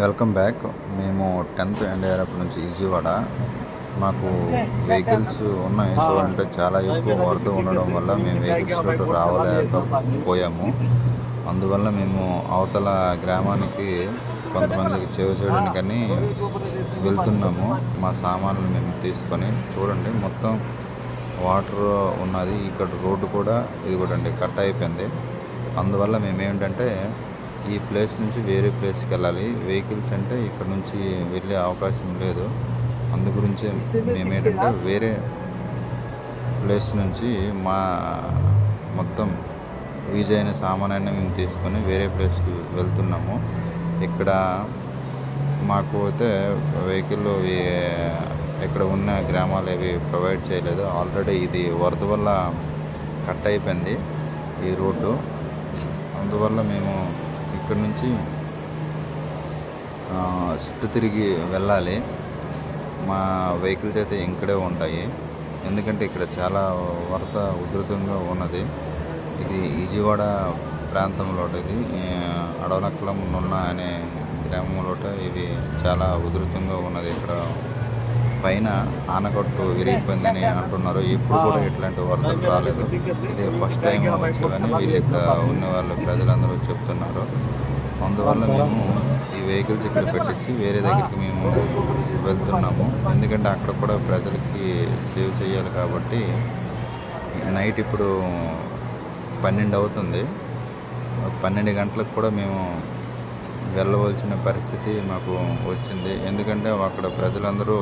Welcome back. మేము tenth NDRF నుంచి విజయవాడ. మాకు వెహికల్స్ ఉన్నాయి. సో అంటే చాలా ఎక్కువ వరద ఉండడం వల్ల మేము వెహికల్స్ రావలేకపోయాము. అందువల్ల మేము అవతల గ్రామానికి కొంతమందికి చేవ చేయడానికని వెళ్తున్నాము. మా సామాన్లు మేము తీసుకొని చూడండి. మొత్తం వాటర్ ఉన్నది. ఇక్కడ రోడ్డు కూడా ఇది కూడా అండి కట్ అయిపోయింది. అందువల్ల మేము ఏంటంటే ఈ ప్లేస్ నుంచి వేరే ప్లేస్కి వెళ్ళాలి. వెహికల్స్ అంటే ఇక్కడ నుంచి వెళ్ళే అవకాశం లేదు. అందు గురించి మేము ఏంటంటే వేరే ప్లేస్ నుంచి మా మొత్తం యూజ్ అయిన సామానాన్ని మేము తీసుకొని వేరే ప్లేస్కి వెళ్తున్నాము. ఇక్కడ మాకు అయితే వెహికల్ ఇక్కడ ఉన్న గ్రామాలు ఏవి ప్రొవైడ్ చేయలేదు. ఆల్రెడీ ఇది వరద వల్ల కట్ అయిపోయింది ఈ రోడ్డు. అందువల్ల మేము ఇక్కడ నుంచి చుట్టు చుట్టూ తిరిగి వెళ్ళాలి. మా వెహికల్స్ అయితే ఇక్కడే ఉంటాయి. ఎందుకంటే ఇక్కడ చాలా వరద ఉధృతంగా ఉన్నది. ఇది విజయవాడ ప్రాంతంలో ఇది. ఆ, అడవనక్కలం నున్న అనే గ్రామంలో ఇది చాలా ఉధృతంగా ఉన్నది ఇక్కడ. పైన ఆనకట్టు విరిగిపోయిందని అంటున్నారు. ఇప్పుడు కూడా ఇట్లాంటి వరదలు రాలేదు. ఇది ఫస్ట్ టైం వచ్చేవని వీళ్ళు ఇక్కడ ఉన్న వాళ్ళు ప్రజలందరూ చెప్తున్నారు. అందువల్ల మేము ఈ వెహికల్స్ ఇక్కడ పెట్టేసి వేరే దగ్గరికి మేము వెళ్తున్నాము. ఎందుకంటే అక్కడ కూడా ప్రజలకి సేవ్ చేయాలి కాబట్టి నైట్ ఇప్పుడు పన్నెండు అవుతుంది. పన్నెండు గంటలకు కూడా మేము వెళ్ళవలసిన పరిస్థితి మాకు వచ్చింది. ఎందుకంటే అక్కడ ప్రజలందరూ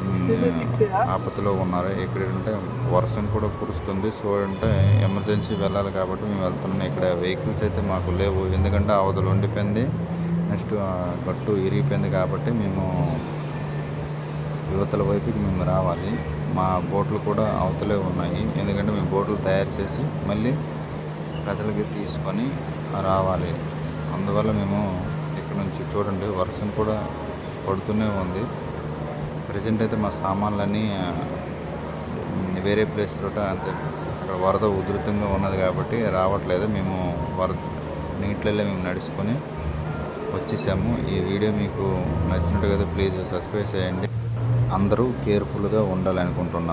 ఆపదలో ఆపత్తిలో ఉన్నారు. అంటే వర్షం కూడా కురుస్తుంది. సో అంటే ఎమర్జెన్సీ వెళ్ళాలి కాబట్టి మేము వెళ్తున్నాం. ఇక్కడ వెహికల్స్ అయితే మాకు లేవు. ఎందుకంటే అవతలు ఉండిపోయింది. నెక్స్ట్ గట్టు ఇరిగిపోయింది కాబట్టి మేము యువతల వైపుకి మేము రావాలి. మా బోట్లు కూడా అవతలే ఉన్నాయి. ఎందుకంటే మేము బోట్లు తయారు చేసి మళ్ళీ ప్రజలకి తీసుకొని రావాలి. అందువల్ల మేము ఇక్కడ నుంచి చూడండి వర్షం కూడా పడుతూనే ఉంది. ప్రజెంట్ అయితే మా సామాన్లన్నీ వేరే ప్లేస్లో అంతే. వరద ఉధృతంగా ఉన్నది కాబట్టి రావట్లేదు. మేము వరద నీటిలో మేము నడుచుకొని వచ్చేసాము. ఈ వీడియో మీకు నచ్చినట్టు కదా ప్లీజ్ సబ్స్క్రైబ్ చేయండి. అందరూ కేర్ఫుల్గా ఉండాలనుకుంటున్నాను